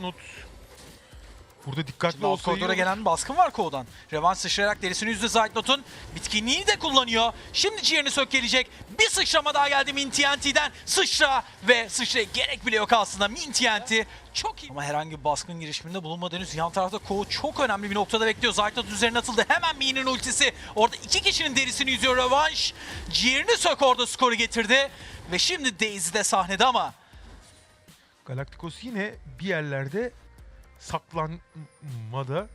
Zaytnot burada dikkatli Şimdi olsa koridora gelen bir baskın var Ko'dan. Revan sıçrayarak derisini yüzde Zaytnot'un bitkinliğini de kullanıyor. Şimdi ciğerini sök gelecek. Bir sıçrama daha geldi Min TNT'den. Sıçra ve sıçraya gerek bile yok aslında. Min TNT çok iyi. Ama herhangi bir baskın girişiminde bulunmadı henüz. Yan tarafta Ko çok önemli bir noktada bekliyor. Zaytnot üzerine atıldı. Hemen Min'in ultisi. Orada iki kişinin derisini yüzüyor Revanş. Ciğerini sök orada skoru getirdi. Ve şimdi Daisy de sahnede ama Galacticos yine bir yerlerde saklanmada.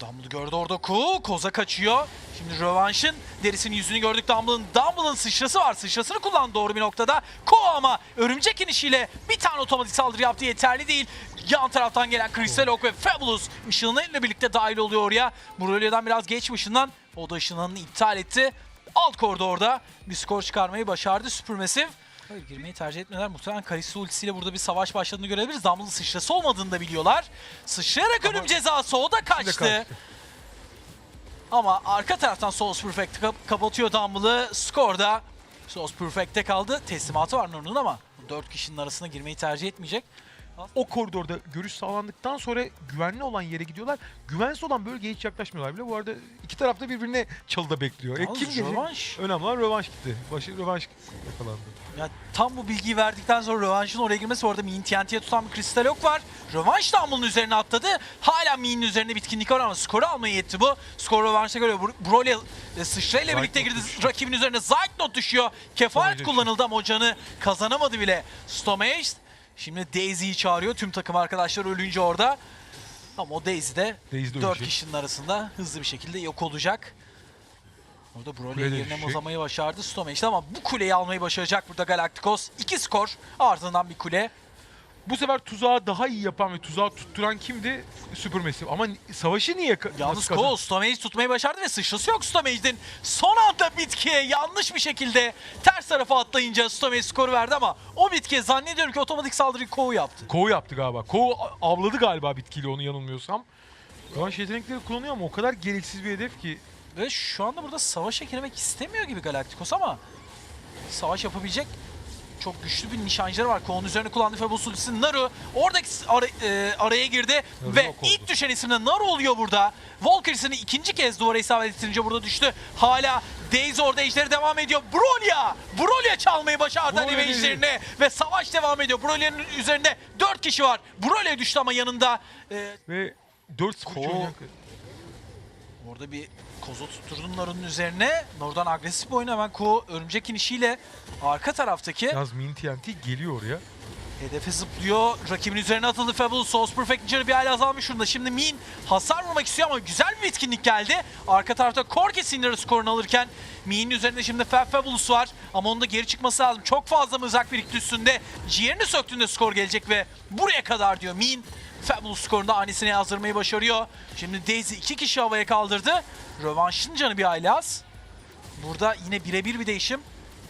Dumbledore gördü orada Ku. Koza kaçıyor. Şimdi rövanşın derisinin yüzünü gördük Dumbledore'ın. Dumbledore'ın sıçrası var. Sıçrasını kullandı doğru bir noktada. Ko ama örümcek inişiyle bir tane otomatik saldırı yaptı yeterli değil. Yan taraftan gelen Crystal Oak ve Fabulous ışınlarıyla birlikte dahil oluyor oraya. Muralio'dan biraz geç ışından. O da ışınlarını iptal etti. Alt koridorda bir skor çıkarmayı başardı Supermassive. Hayır girmeyi tercih etmediler. Muhtemelen Kalista ultisiyle burada bir savaş başladığını görebiliriz. Dumbledore'ın sıçrası olmadığını da biliyorlar. Sıçrayarak ölüm cezası o da kaçtı. kaçtı. Ama arka taraftan Souls Perfect kap- kapatıyor Dumble'ı. Skorda Souls Perfect'te kaldı. Teslimatı var Nur'un ama 4 kişinin arasına girmeyi tercih etmeyecek. O koridorda görüş sağlandıktan sonra güvenli olan yere gidiyorlar. Güvensiz olan bölgeye hiç yaklaşmıyorlar bile. Bu arada iki tarafta birbirine çalıda bekliyor. E, Yalnız kim gelecek? rövanş. Önemli olan rövanş gitti. Başı rövanş yakalandı. Ya tam bu bilgiyi verdikten sonra Rövanş'ın oraya girmesi orada Min TNT'ye tutan bir Kristal Ok var. Rövanş Dumble'ın üzerine atladı. Hala Min'in üzerinde bitkinlik var ama skoru almaya yetti bu. Skor Rövanş'a göre Bro- Broly e, sıçrayla birlikte girdi. Rakibin üzerine Zaytnot düşüyor. Kefaret kullanıldı ama o canı kazanamadı bile. Stomage şimdi Daisy'yi çağırıyor. Tüm takım arkadaşlar ölünce orada. Ama o Daisy de Daisy de 4 ölecek. kişinin arasında hızlı bir şekilde yok olacak. Orada Broly Kule de yerine düşecek. uzamayı başardı Stomage ama bu kuleyi almayı başaracak burada Galacticos. 2 skor ardından bir kule. Bu sefer tuzağı daha iyi yapan ve tuzağı tutturan kimdi? Supermassive. Ama savaşı niye Yalnız Cole Stomage tutmayı başardı ve sıçrası yok Stomage'din. Son anda bitkiye yanlış bir şekilde ters tarafa atlayınca Stomage skoru verdi ama o bitkiye zannediyorum ki otomatik saldırıyı Kou yaptı. Kou yaptı galiba. A- avladı galiba bitkiyle onu yanılmıyorsam. Rövanş yetenekleri kullanıyor ama o kadar gereksiz bir hedef ki. Ve şu anda burada savaşa girmek istemiyor gibi Galacticos ama savaş yapabilecek çok güçlü bir nişancıları var. Kolun üzerine kullandı ultisi Naru. Oradaki ara- e, araya girdi Naru ve ilk düşen isim de Naru oluyor burada. Valkyrie'sini ikinci kez duvara isabet ettirince burada düştü. Hala Daisy orada ejderi devam ediyor. Brolia! Brolia çalmayı başardı ejderini ve savaş devam ediyor. Brolia'nın üzerinde 4 kişi var. Brolia düştü ama yanında e, Ve 4-0 Kou- oynayan... Orada bir kozu tutturdum Naru'nun üzerine. Naru'dan agresif bir oyun hemen Ko örümcek inişiyle arka taraftaki Yalnız Min TNT geliyor oraya. hedefe zıplıyor. Rakibin üzerine atıldı Fabulous. Souls Perfect canı bir hale azalmış durumda. Şimdi Min hasar vurmak istiyor ama güzel bir bitkinlik geldi. Arka tarafta Korki Sinir'ı skorunu alırken Min'in üzerinde şimdi Fab Fabulous var. Ama onun da geri çıkması lazım. Çok fazla mızrak birikti üstünde. Ciğerini söktüğünde skor gelecek ve buraya kadar diyor Min. Fabulous skorunda anisine yazdırmayı başarıyor. Şimdi Daisy iki kişi havaya kaldırdı. Rövanşın canı bir hayli az. Burada yine birebir bir değişim.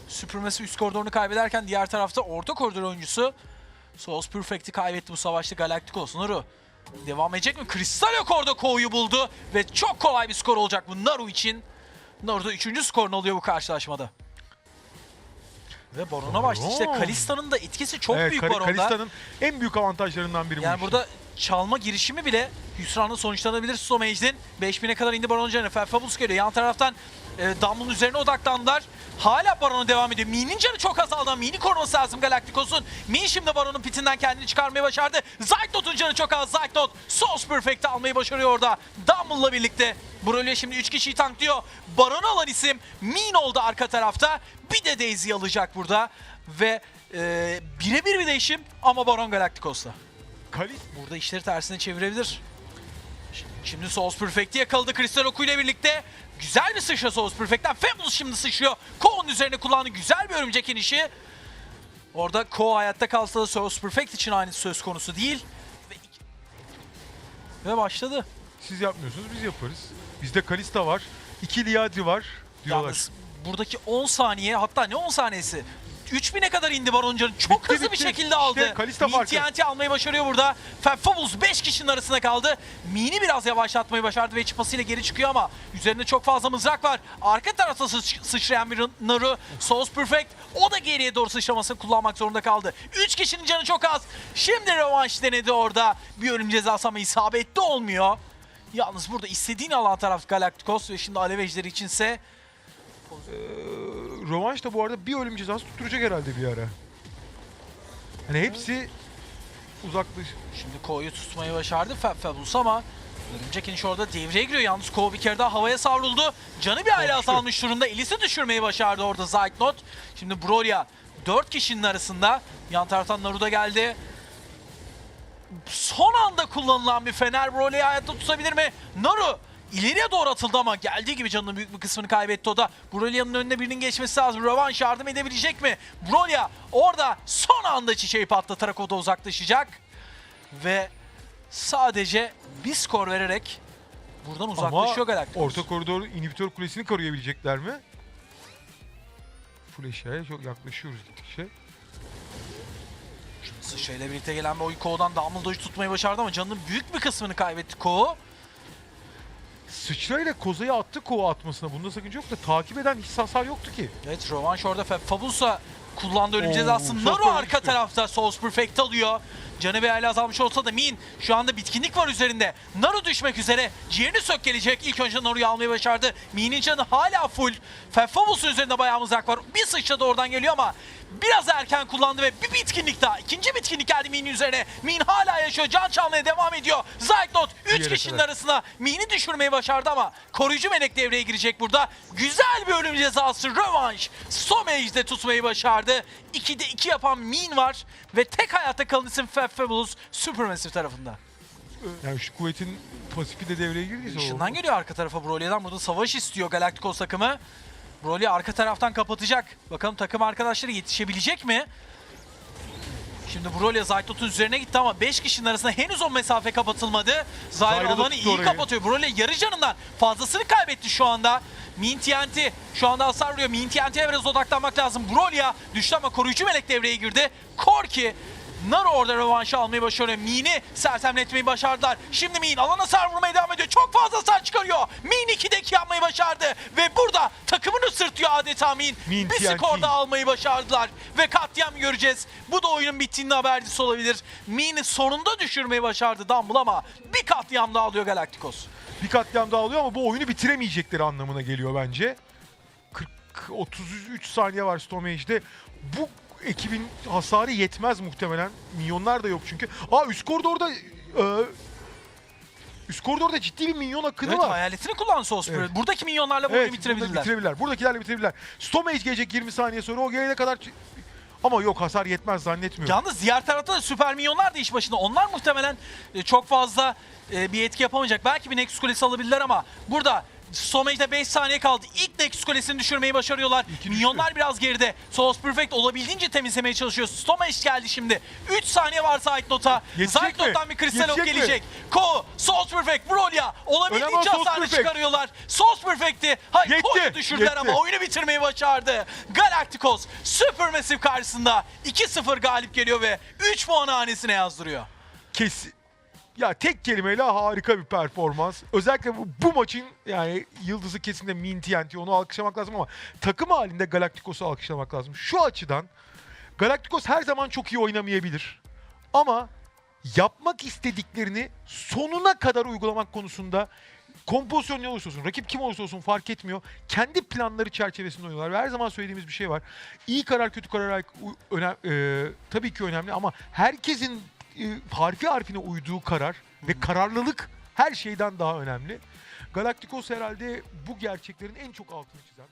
Supermassive üst koridorunu kaybederken diğer tarafta orta koridor oyuncusu Souls Perfect'i kaybetti bu savaşta Galacticos. Naru devam edecek mi? Kristal yok orada Ko'yu buldu ve çok kolay bir skor olacak bu Naru için. Naru da 3. skorunu alıyor bu karşılaşmada. Ve Baron'a başladı. İşte. Kalista'nın da etkisi çok Evet, büyük Kal- Baron'da. Kalista'nın en büyük avantajlarından biri bu Yani burada çalma girişimi bile hüsranla sonuçlanabilir Stomage'den. 5000'e kadar indi Baron canı. Fabulous geliyor. Yan taraftan e, Dumble'ın üzerine odaklandılar. Hala Baron'a devam ediyor. Min'in canı çok azaldı. Min'i koruması lazım Galacticos'un. Min şimdi Baron'un pitinden kendini çıkarmayı başardı. Zaytnot'un canı çok az. Zaytnot Souls Perfect'i almayı başarıyor orada. Dumble'la birlikte. Broly şimdi 3 kişiyi tanklıyor. Baron'u alan isim Min oldu arka tarafta. Bir de Daisy'yi alacak burada. Ve e, birebir bir değişim ama Baron Galacticos'la. Kalis Burada işleri tersine çevirebilir. Şimdi Souls Perfect'i yakaladı Kristal Oku ile birlikte. Güzel bir sıçra Souls Perfect'ten. Fabulous şimdi sıçrıyor. Ko'nun üzerine kullandı. Güzel bir örümcek inişi. Orada Ko hayatta kalsa da Souls Perfect için aynı söz konusu değil. Ve, Ve başladı. siz yapmıyorsunuz biz yaparız. Bizde Kalista var. İki Liadri var diyorlar. Yalnız buradaki 10 saniye hatta ne 10 saniyesi? 3000'e kadar indi Baron canı. Çok Bitti, hızlı bir bitti. şekilde aldı. İşte Kalista Min farkı. TNT almayı başarıyor burada. Fab Fabulous 5 kişinin arasında kaldı. Mini biraz yavaşlatmayı başardı ve çıpasıyla geri çıkıyor ama üzerinde çok fazla mızrak var. Arka tarafta sıç- sıçrayan bir Naru. Souls Perfect o da geriye doğru sıçramasını kullanmak zorunda kaldı. 3 kişinin canı çok az. Şimdi rövanş denedi orada. Bir ölüm cezası ama isabetli olmuyor. Yalnız burada istediğini alan taraf Galacticos ve şimdi Alev Ejderi içinse Rövanş da bu arada bir ölüm cezası tutturacak herhalde bir ara. Hani hepsi uzaklaş. Şimdi Ko'yu tutmayı başardı Fab Fabulous ama Örümcek iniş orada devreye giriyor. Yalnız Ko bir kere daha havaya savruldu. Canı bir hayli Korktu. azalmış durumda. Elis'i düşürmeyi başardı orada Zeitnot. Şimdi Brolia 4 kişinin arasında. Yan taraftan Naruto geldi. Son anda kullanılan bir Fener Brolia'yı hayatta tutabilir mi? Naru ileriye doğru atıldı ama geldiği gibi canının büyük bir kısmını kaybetti o da. Brolia'nın önüne birinin geçmesi lazım. Rövanş yardım edebilecek mi? Brolia orada son anda çiçeği patlatarak o da uzaklaşacak. Ve sadece bir skor vererek buradan uzaklaşıyor Galacticos. orta koridor inhibitör kulesini koruyabilecekler mi? Eşyaya çok yaklaşıyoruz gittikçe. Sıçrayla birlikte gelen bir oyun Ko'dan Dumbledore'u tutmayı başardı ama canının büyük bir kısmını kaybetti Ko. Sıçrayla kozayı attı kova atmasına. Bunda sakınca yok da takip eden hiç hasar yoktu ki. Evet rövanş orada Fab Fabulos'a kullandığı ölüm Oo, cezası. çok Naru öyle arka düştü. tarafta Souls Perfect alıyor. Canı bir azalmış olsa da Min şu anda bitkinlik var üzerinde. Naru düşmek üzere. Ciğerini sök gelecek. İlk önce Naru'yu almayı başardı. Min'in canı hala full. Fab Fabulos'un üzerinde bayağı mızrak var. Bir sıçradı oradan geliyor ama biraz erken kullandı ve bir bitkinlik daha. İkinci bitkinlik geldi Min'in üzerine. Min hala yaşıyor. Can çalmaya devam ediyor. Zaytnot 3 yere kişinin arasına Min'i düşürmeyi başardı ama koruyucu melek devreye girecek burada. Güzel bir ölüm cezası rövanş. Stomage'de tutmayı başardı. 2'de 2 yapan Min var ve tek hayatta kalan isim Fab Fabulous Supermassive tarafında. Yani şu kuvvetin pasifi de devreye girdiyse o. Işından geliyor arka tarafa Brolya'dan. Burada savaş istiyor Galacticos takımı. Broly arka taraftan kapatacak. Bakalım takım arkadaşları yetişebilecek mi? Şimdi Broly Zaytot'un üzerine gitti ama 5 kişinin arasında henüz o mesafe kapatılmadı. Da alanı iyi orayı. kapatıyor. Broly yarı canından fazlasını kaybetti şu anda. Min TNT şu anda hasar vuruyor. Min TNT'ye biraz odaklanmak lazım. Broly'a düştü ama koruyucu melek devreye girdi. Korki Naru orada rövanşı almayı başarıyor. Min'i sersemletmeyi başardılar. Şimdi Min alana sar vurmaya devam ediyor. Çok fazla hasar çıkarıyor. Min 2'de 2 yapmayı başardı. Ve burada takımını sırtıyor adeta Min. Min bir TNT. skor daha almayı başardılar. Ve katliam göreceğiz. Bu da oyunun bittiğinin habercisi olabilir. Min'i sonunda düşürmeyi başardı Dumble ama bir katliam daha alıyor Galacticos. Bir katliam daha alıyor ama bu oyunu bitiremeyecekleri anlamına geliyor bence. 40 33 saniye var Stomage'de. Bu ekibin hasarı yetmez muhtemelen. Milyonlar da yok çünkü. Aa üst koridorda e, üst koridorda ciddi bir milyon akını Evet var. hayaletini kullan Souls Evet. Buradaki minyonlarla bu oyunu bitirebilirler. bitirebilirler. Buradakilerle bitirebilirler. Stomage gelecek 20 saniye sonra o gelene kadar ç- ama yok hasar yetmez zannetmiyorum. Yalnız diğer tarafta da süper minyonlar da iş başında. Onlar muhtemelen e, çok fazla e, bir etki yapamayacak. Belki bir Nexus Kulesi alabilirler ama burada Stomage'de 5 saniye kaldı. İlk Nexus Kulesi'ni düşürmeyi başarıyorlar. Minyonlar biraz geride. Souls Perfect olabildiğince temizlemeye çalışıyor. Stomage geldi şimdi. 3 saniye var mi? Zaytnot'tan bir kristal ok Yetecek mi? gelecek. Ko, Souls Perfect, Brolia Önemli olabildiğince Souls hasarını Perfect. çıkarıyorlar. Souls Perfect'i hayır Yetti, Ko'yu düşürdüler yetti. ama oyunu bitirmeyi başardı. Galacticos Supermassive karşısında 2-0 galip geliyor ve 3 puan hanesine yazdırıyor. Kes ya tek kelimeyle harika bir performans. Özellikle bu, bu maçın yani yıldızı kesinlikle Min TNT onu alkışlamak lazım ama takım halinde Galacticos'u alkışlamak lazım. Şu açıdan Galacticos her zaman çok iyi oynamayabilir. Ama yapmak istediklerini sonuna kadar uygulamak konusunda kompozisyon ne olursa olsun, rakip kim olursa olsun fark etmiyor. Kendi planları çerçevesinde oynuyorlar ve her zaman söylediğimiz bir şey var. İyi karar, kötü karar önem, e, tabii ki önemli ama herkesin harfi harfine uyduğu karar ve kararlılık her şeyden daha önemli. Galacticos herhalde bu gerçeklerin en çok altını çizen